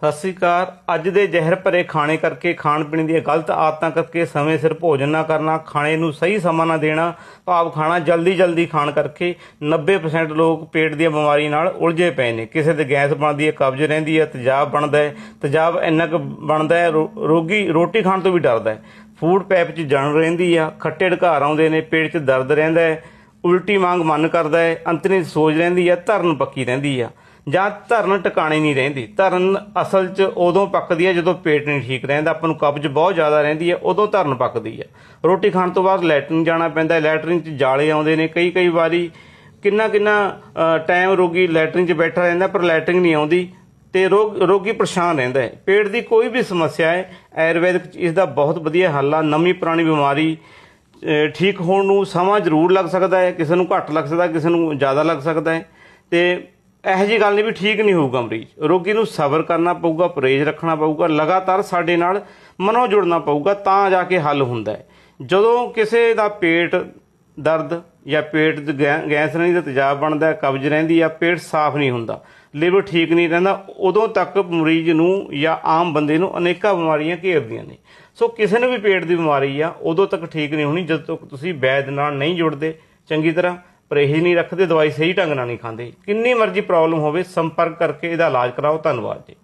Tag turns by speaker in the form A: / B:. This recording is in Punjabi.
A: ਸਤਿ ਸ੍ਰੀ ਅਕਾਲ। ਅੱਜ ਦੇ ਜ਼ਹਿਰ ਭਰੇ ਖਾਣੇ ਕਰਕੇ, ਖਾਣ ਪੀਣ ਦੀਆਂ ਗਲਤ ਆਦਤਾਂ ਕਰਕੇ ਸਮੇਂ ਸਿਰ ਭੋਜਨ ਨਾ ਕਰਨਾ, ਖਾਣੇ ਨੂੰ ਸਹੀ ਸਮਾਂ ਨਾ ਦੇਣਾ, ਭਾਵ ਖਾਣਾ ਜਲਦੀ ਜਲਦੀ ਖਾਣ ਕਰਕੇ 90% ਲੋਕ ਪੇਟ ਦੀਆਂ ਬਿਮਾਰੀਆਂ ਨਾਲ ਉਲਝੇ ਪਏ ਨੇ। ਕਿਸੇ ਦੇ ਗੈਸ ਬਣਦੀ ਹੈ, ਕਬਜ਼ ਰਹਿੰਦੀ ਹੈ, ਤੇਜ਼ਾਬ ਬਣਦਾ ਹੈ, ਤੇਜ਼ਾਬ ਇੰਨਾ ਕੁ ਬਣਦਾ ਹੈ, ਰੋ- ਰੋਗੀ ਰੋਟੀ ਖਾਣ ਤੋਂ ਵੀ ਡਰਦਾ ਹੈ। ਫੂਡ ਪੈਪ 'ਚ ਜਣ ਰਹਿੰਦੀ ਆ, ਖੱਟੇ ਢਕਾਰ ਆਉਂਦੇ ਨੇ, ਪੇਟ 'ਚ ਦਰਦ ਰਹਿੰਦਾ ਹੈ, ਉਲਟੀ ਵਾਂਗ ਮਨ ਕਰਦਾ ਹੈ, ਅੰਤਰੀ ਸੋਜ ਰਹਿੰਦੀ ਆ ਧਰਨ ਪੱਕੀ ਰਹਿੰਦੀ ਆ। ਜਾਂ ਧਰਨ ਟਿਕਾਣੇ ਨਹੀਂ ਰਹਿੰਦੀ। ਧਰਨ ਅਸਲ 'ਚ ਉਦੋਂ ਪੱਕਦੀ ਹੈ ਜਦੋਂ ਪੇਟ ਨਹੀਂ ਠੀਕ ਰਹਿੰਦਾ। ਆਪਾਂ ਨੂੰ ਕਬਜ਼ ਬਹੁਤ ਜ਼ਿਆਦਾ ਰਹਿੰਦੀ ਹੈ, ਉਦੋਂ ਧਰਨ ਪੱਕਦੀ ਹੈ। ਰੋਟੀ ਖਾਣ ਤੋਂ ਬਾਅਦ ਲੈਟਰਨ ਜਾਣਾ ਪੈਂਦਾ ਹੈ। ਲੈਟਰਿਨ 'ਚ ਜਾਲੇ ਆਉਂਦੇ ਨੇ। ਕਈ ਕਈ ਵਾਰੀ ਕਿੰਨਾ ਕਿੰਨਾ ਟਾਈਮ ਰੋਗੀ ਲੈਟਰਨ 'ਚ ਬੈਠਾ ਰਹਿੰਦਾ ਪਰ ਲੈਟਰਿਨ ਨਹੀਂ ਆਉਂਦੀ ਤੇ ਰੋਗ, ਰੋਗੀ ਪਰੇਸ਼ਾਨ ਰਹਿੰਦਾ ਹੈ। ਪੇਟ ਦੀ ਕੋਈ ਵੀ ਸਮੱਸਿਆ ਹੈ, ਆਯੁਰਵੈਦਿਕ 'ਚ ਇਸ ਦਾ ਬਹੁਤ ਵਧੀਆ ਹੱਲ ਆ। ਨਵੀਂ ਪੁਰਾਣੀ ਬਿਮਾਰੀ ਠੀਕ ਹੋਣ ਨੂੰ ਸਮਾਂ ਜ਼ਰੂਰ ਲੱਗ ਸਕਦਾ ਹੈ। ਕਿਸੇ ਨੂੰ ਘੱਟ ਲੱਗ ਸਕਦਾ, ਕਿਸੇ ਨੂੰ ਜ਼ਿਆਦਾ ਲੱਗ ਸਕਦਾ ਹੈ। ਤੇ ਇਹੋ ਜੀ ਗੱਲ ਨਹੀਂ ਵੀ ਠੀਕ ਨਹੀਂ ਹੋਊਗਾ ਮਰੀਜ਼। ਰੋਗੀ ਨੂੰ ਸਬਰ ਕਰਨਾ ਪਊਗਾ, ਪਰਹੇਜ਼ ਰੱਖਣਾ ਪਊਗਾ, ਲਗਾਤਾਰ ਸਾਡੇ ਨਾਲ ਮਨੋਂ ਜੁੜਨਾ ਪਊਗਾ, ਤਾਂ ਜਾ ਕੇ ਹੱਲ ਹੁੰਦਾ ਹੈ। ਜਦੋਂ ਕਿਸੇ ਦਾ ਪੇਟ ਦਰਦ ਜਾਂ ਪੇਟ ਗੈ- ਗੈਸ ਰਹਿੰਦੀ ਦਾ ਤੇਜ਼ਾਬ ਬਣਦਾ ਕਬਜ਼ ਰਹਿੰਦੀ ਆ ਪੇਟ ਸਾਫ਼ ਨਹੀਂ ਹੁੰਦਾ, ਲਿਵਰ ਠੀਕ ਨਹੀਂ ਰਹਿੰਦਾ, ਉਦੋਂ ਤੱਕ ਮਰੀਜ਼ ਨੂੰ ਜਾਂ ਆਮ ਬੰਦੇ ਨੂੰ ਅਨੇਕਾਂ ਬਿਮਾਰੀਆਂ ਘੇਰਦੀਆਂ ਨੇ। ਸੋ ਕਿਸੇ ਨੂੰ ਵੀ ਪੇਟ ਦੀ ਬਿਮਾਰੀ ਆ, ਉਦੋਂ ਤੱਕ ਠੀਕ ਨਹੀਂ ਹੋਣੀ, ਜਦੋਂ ਤੱਕ ਤੁਸੀਂ ਵੈਦ ਨਾਲ ਨਹੀਂ ਜੁੜਦੇ, ਚੰਗੀ ਤਰ੍ਹਾਂ ਪਰਹੇਜ਼ ਨਹੀਂ ਰੱਖਦੇ, ਦਵਾਈ ਸਹੀ ਢੰਗ ਨਾਲ ਨਹੀਂ ਖਾਂਦੇ। ਕਿੰਨੀ ਮਰਜ਼ੀ ਪ੍ਰੋਬਲਮ ਹੋਵੇ, ਸੰਪਰਕ ਕਰਕੇ ਇਹਦਾ ਇਲਾਜ ਕਰਾਓ, ਧੰਨਵਾਦ ਜੀ।